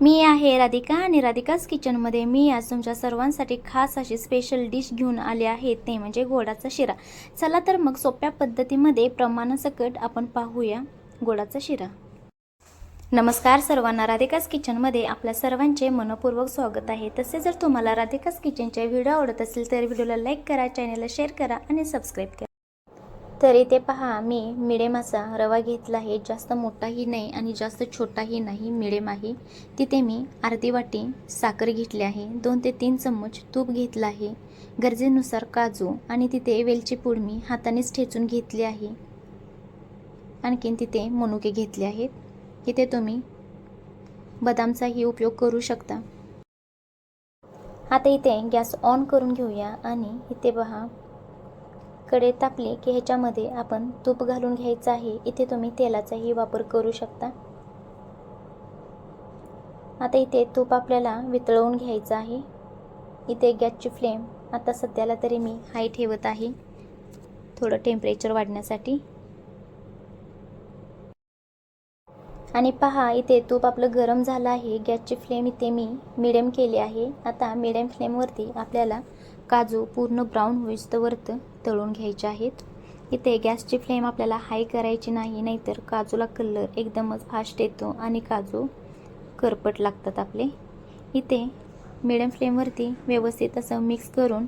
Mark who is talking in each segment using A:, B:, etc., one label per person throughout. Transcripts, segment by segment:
A: मी आहे राधिका आणि राधिकाच किचनमध्ये मी आज तुमच्या सर्वांसाठी खास अशी स्पेशल डिश घेऊन आले आहे ते म्हणजे गोडाचा शिरा. चला तर मग सोप्या पद्धतीमध्ये प्रमाणासकट आपण पाहूया गोडाचा शिरा. नमस्कार सर्वांना राधिकास किचनमध्ये आपल्या सर्वांचे मनपूर्वक स्वागत आहे. तसे जर तुम्हाला राधिकाच किचनचे व्हिडिओ आवडत असेल तर व्हिडिओला लाईक करा चॅनलला शेअर करा आणि सबस्क्राईब करा. तर इथे पहा मी मिडियम असा रवा घेतला आहे. जास्त मोठाही नाही आणि जास्त छोटाही नाही मिडियम आहे तिथे मी अर्धी वाटी साखर घेतली आहे. दोन ते तीन चम्मच तूप घेतलं आहे. गरजेनुसार काजू आणि तिथे वेलची पूड मी हातानेच ठेचून घेतली आहे. आणखीन तिथे मनुके घेतले आहेत. इथे तुम्ही बदामचाही उपयोग करू शकता. आता इथे गॅस ऑन करून घेऊया आणि इथे पहा कडे तापली की ह्याच्यामध्ये आपण तूप घालून घ्यायचं आहे. इथे तुम्ही तेलाचाही वापर करू शकता. आता इथे तूप आपल्याला वितळवून घ्यायचं आहे. इथे गॅसची फ्लेम आता सध्याला तरी मी हाय ठेवत आहे. थोडं टेम्परेचर वाढण्यासाठी. आणि पहा इथे तूप आपलं गरम झालं आहे. गॅसची फ्लेम इथे मी मिडियम केली आहे. आता मिडियम फ्लेमवरती आपल्याला काजू पूर्ण ब्राऊन होईस्तोवरत तळून घ्यायचे आहेत. इथे गॅसची फ्लेम आपल्याला हाय करायची नाही नाहीतर काजूला कलर एकदमच फास्ट येतो आणि काजू करपट लागतात आपले. इथे मिडियम फ्लेमवरती व्यवस्थित असं मिक्स करून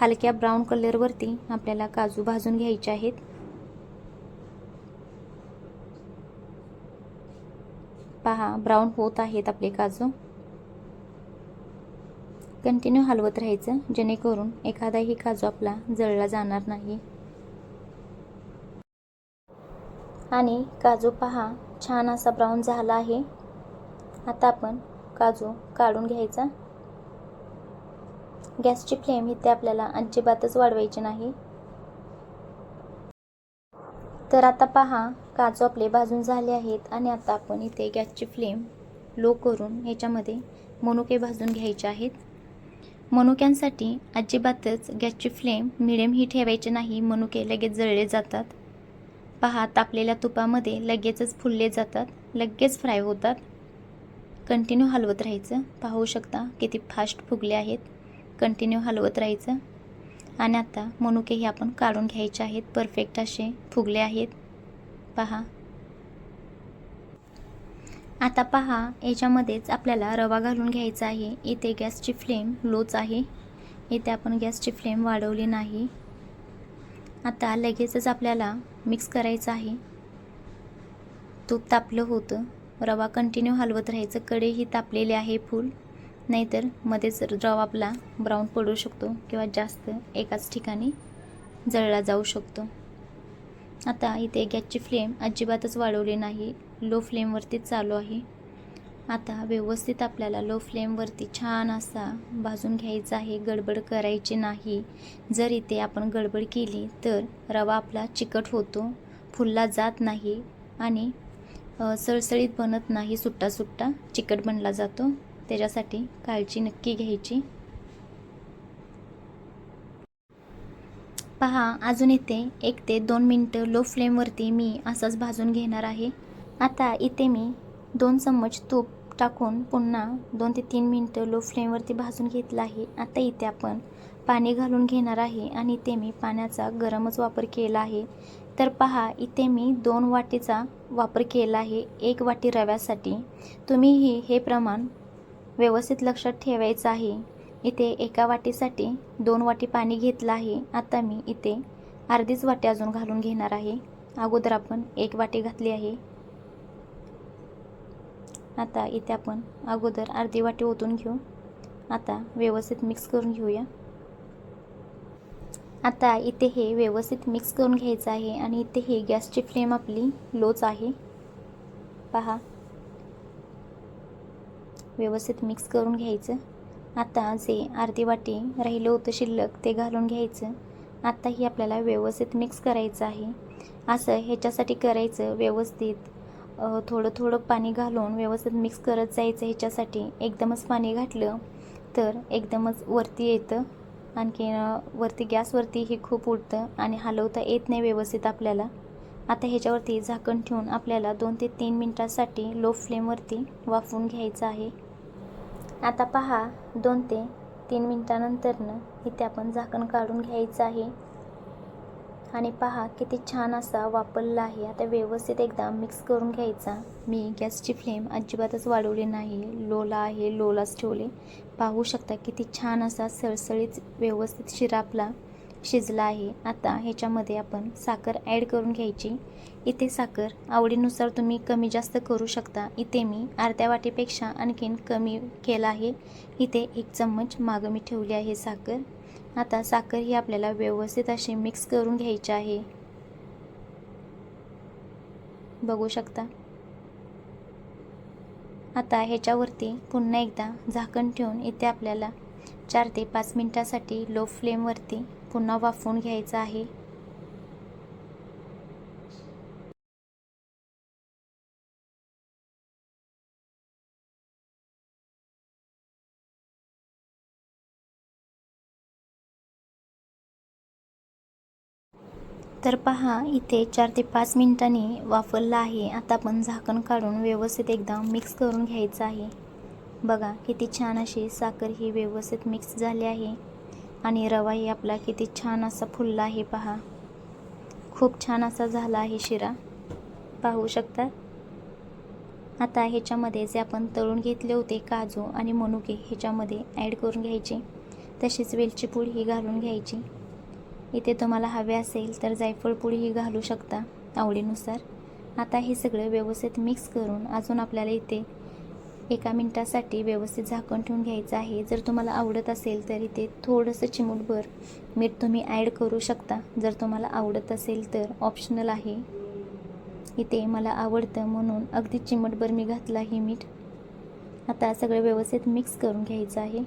A: हलक्या ब्राऊन कलरवरती आपल्याला काजू भाजून घ्यायचे आहेत. पहा ब्राऊन होत आहेत आपले काजू. कंटिन्यू हलवत राहायचं जेणेकरून एखादाही काजू आपला जळला जाणार नाही. आणि काजू पहा छान असा ब्राऊन झाला आहे. आता आपण काजू काढून घ्यायचा. गॅसची फ्लेम इथे आपल्याला अजिबातच वाढवायची नाही. तर आता पहा काजू आपले भाजून झाले आहेत आणि आता आपण इथे गॅसची फ्लेम लो करून ह्याच्यामध्ये मनुके भाजून घ्यायचे आहेत. मनुक्यांसाठी अजिबातच गॅसची फ्लेम मिडियम ही ठेवायची नाही मनुके लगेच जळले जातात. पहा तापलेल्या तुपामध्ये लगेचच फुलले जातात लगेच फ्राय होतात. कंटिन्यू हलवत राहायचं. पाहू शकता किती फास्ट फुगले आहेत. कंटिन्यू हलवत राहायचं. आणि आता मनुके हे आपण काढून घ्यायचे आहेत. परफेक्ट असे फुगले आहेत. पहा. आता पहा याच्यामध्येच आपल्याला रवा घालून घ्यायचा आहे. इथे गॅसची फ्लेम लोच आहे. इथे आपण गॅसची फ्लेम वाढवली नाही. आता लगेचच आपल्याला मिक्स करायचं आहे. तूप तापलं होतं. रवा कंटिन्यू हलवत राहायचं. कडेही तापलेले आहे फूल. नाहीतर मध्येच रवा आपला ब्राऊन पडू शकतो किंवा जास्त एकाच ठिकाणी जळला जाऊ शकतो. आता इथे गॅसची फ्लेम अजिबातच वाढवली नाही. लो फ्लेमवरतीच चालू आहे. आता व्यवस्थित आपल्याला लो फ्लेमवरती छान असा भाजून घ्यायचा आहे. गडबड करायची नाही. जर इथे आपण गडबड केली तर रवा आपला चिकट होतो फुलला जात नाही आणि सळसळीत बनत नाही सुट्टा सुट्टा चिकट बनला जातो. त्याच्यासाठी काळजी नक्की घ्यायची. पहा अजून इथे एक ते दोन मिनटं लो फ्लेमवरती मी असंच भाजून घेणार आहे. आता इथे मी दोन चम्मच तूप टाकून पुन्हा दोन ते तीन मिनटं लो फ्लेमवरती भाजून घेतलं आहे. आता इथे आपण पाणी घालून घेणार आहे आणि इथे मी पाण्याचा गरमच वापर केला आहे. तर पहा इथे मी दोन वाटीचा वापर केला आहे. एक वाटी रव्यासाठी. तुम्हीही हे प्रमाण व्यवस्थित लक्षात ठेवायचं आहे. इथे एका वाटीसाठी दोन वाटी पाणी घेतलं आहे. आता मी इथे अर्धीच वाटी अजून घालून घेणार आहे. अगोदर आपण एक वाटी घातली आहे. आता इथे आपण अगोदर अर्धी वाटी ओतून घेऊ. आता व्यवस्थित मिक्स करून घेऊया. आता इथे हे व्यवस्थित मिक्स करून घ्यायचं आहे आणि इथे हे गॅसची फ्लेम आपली लोच आहे. पहा. व्यवस्थित मिक्स करून घ्यायचं. आता जे अर्धी वाटी राहिलं होतं शिल्लक ते घालून घ्यायचं. आत्ताही आपल्याला व्यवस्थित मिक्स करायचं आहे. असं ह्याच्यासाठी करायचं व्यवस्थित. थोडं थोडं पाणी घालून व्यवस्थित मिक्स करत जायचं ह्याच्यासाठी. एकदमच पाणी घातलं तर एकदमच वरती येतं. आणखी वरती गॅसवरती हे खूप उडतं आणि हलवता येत नाही व्यवस्थित आपल्याला. आता ह्याच्यावरती झाकण ठेवून आपल्याला दोन ते तीन मिनटासाठी लो फ्लेमवरती वाफवून घ्यायचं आहे. आता पहा दोन ते तीन मिनटानंतरनं इथे आपण झाकण काढून घ्यायचं आहे. आणि पहा किती छान असा वापरला आहे. आता व्यवस्थित एकदा मिक्स करून घ्यायचा. मी गॅसची फ्लेम अजिबातच वाढवली नाही. लोला आहे लोलाच ठेवले. पाहू शकता किती छान असा सळसळीत व्यवस्थित शिरा आपला शिजला आहे. आता ह्याच्यामध्ये आपण साखर ॲड करून घ्यायची. इथे साखर आवडीनुसार तुम्ही कमी जास्त करू शकता. इथे मी अर्ध्या वाटीपेक्षा आणखीन कमी केला आहे. इथे एक चम्मच मागं मी ठेवली आहे साखर. आता साखर ही आपल्याला व्यवस्थित अशी मिक्स करून घ्यायची आहे. बघू शकता? आता ह्याच्यावरती पुन्हा एकदा झाकण ठेवून इथे आपल्याला चार ते पाच मिनटासाठी लो फ्लेमवरती पुन्हा वाफवून घ्यायचं आहे. तर पहा इथे चार ते पाच मिनिटांनी वाफरला आहे. आता आपण झाकण काढून व्यवस्थित एकदा मिक्स करून घ्यायचं आहे. बघा किती छान अशी साखर ही व्यवस्थित मिक्स झाली आहे. आणि रवाही आपला किती छान असा फुलला आहे पहा. खूप छान असा झाला आहे शिरा. पाहू शकता? आता ह्याच्यामध्ये जे आपण तळून घेतले होते काजू आणि मनुके ह्याच्यामध्ये ॲड करून घ्यायचे. तसेच वेलची पूड ही घालून घ्यायची. इथे तुम्हाला हवे असेल तर जायफळ पूडही घालू शकता आवडीनुसार. आता हे सगळं व्यवस्थित मिक्स करून अजून आपल्याला इथे एका मिनटासाठी व्यवस्थित झाकण ठेवून घ्यायचं आहे. जर तुम्हाला आवडत असेल तर इथे थोडंसं चिमूटभर मीठ तुम्ही ॲड करू शकता. जर तुम्हाला आवडत असेल तर ऑप्शनल आहे. इथे मला आवडतं म्हणून अगदी चिमटभर मी घातलं आहे मीठ. आता सगळं व्यवस्थित मिक्स करून घ्यायचं आहे.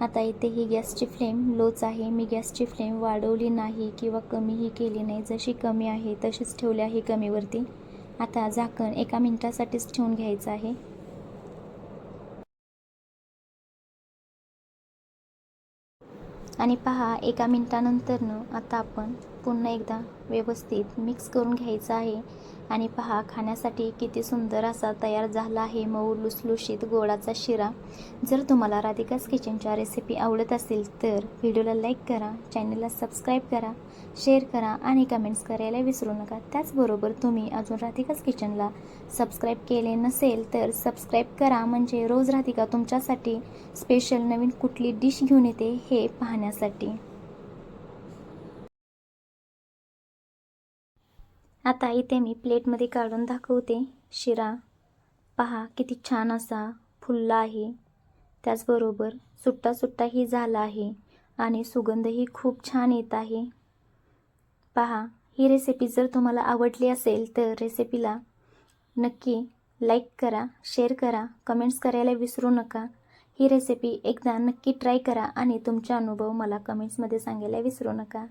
A: आता इथे ही गॅसची फ्लेम लोच आहे. मी गॅसची फ्लेम वाढवली नाही किंवा कमीही केली नाही. जशी कमी आहे तशीच ठेवली आहे कमीवरती. आता झाकण एका मिनटासाठीच ठेवून घ्यायचं आहे. आणि पहा एका मिनटानंतरनं आता आपण पुन्हा एकदा व्यवस्थित मिक्स करून घ्यायचं आहे. आणि पहा खाण्यासाठी किती सुंदर असा तयार झाला आहे मऊ लुसलुशीत गोडाचा शिरा. जर तुम्हाला राधिकास किचनच्या रेसिपी आवडत असेल तर व्हिडिओला लाईक करा चॅनलला सबस्क्राईब करा शेअर करा आणि कमेंट्स करायला विसरू नका. त्याचबरोबर तुम्ही अजून राधिकास किचनला सबस्क्राईब केले नसेल तर सबस्क्राईब करा. म्हणजे रोज राधिका तुमच्यासाठी स्पेशल नवीन कुठली डिश घेऊन येते हे पाहण्यासाठी. आता इथे मी प्लेटमध्ये काढून दाखवते. शिरा पहा किती छान असा फुलला आहे. त्याचबरोबर सुट्टा सुट्टाही झाला आहे आणि सुगंधही खूप छान येत आहे. पहा ही रेसिपी जर तुम्हाला आवडली असेल तर रेसिपीला नक्की लाईक करा शेअर करा कमेंट्स करायला विसरू नका. ही रेसिपी एकदा नक्की ट्राय करा आणि तुमचा अनुभव मला कमेंट्समध्ये सांगायला विसरू नका.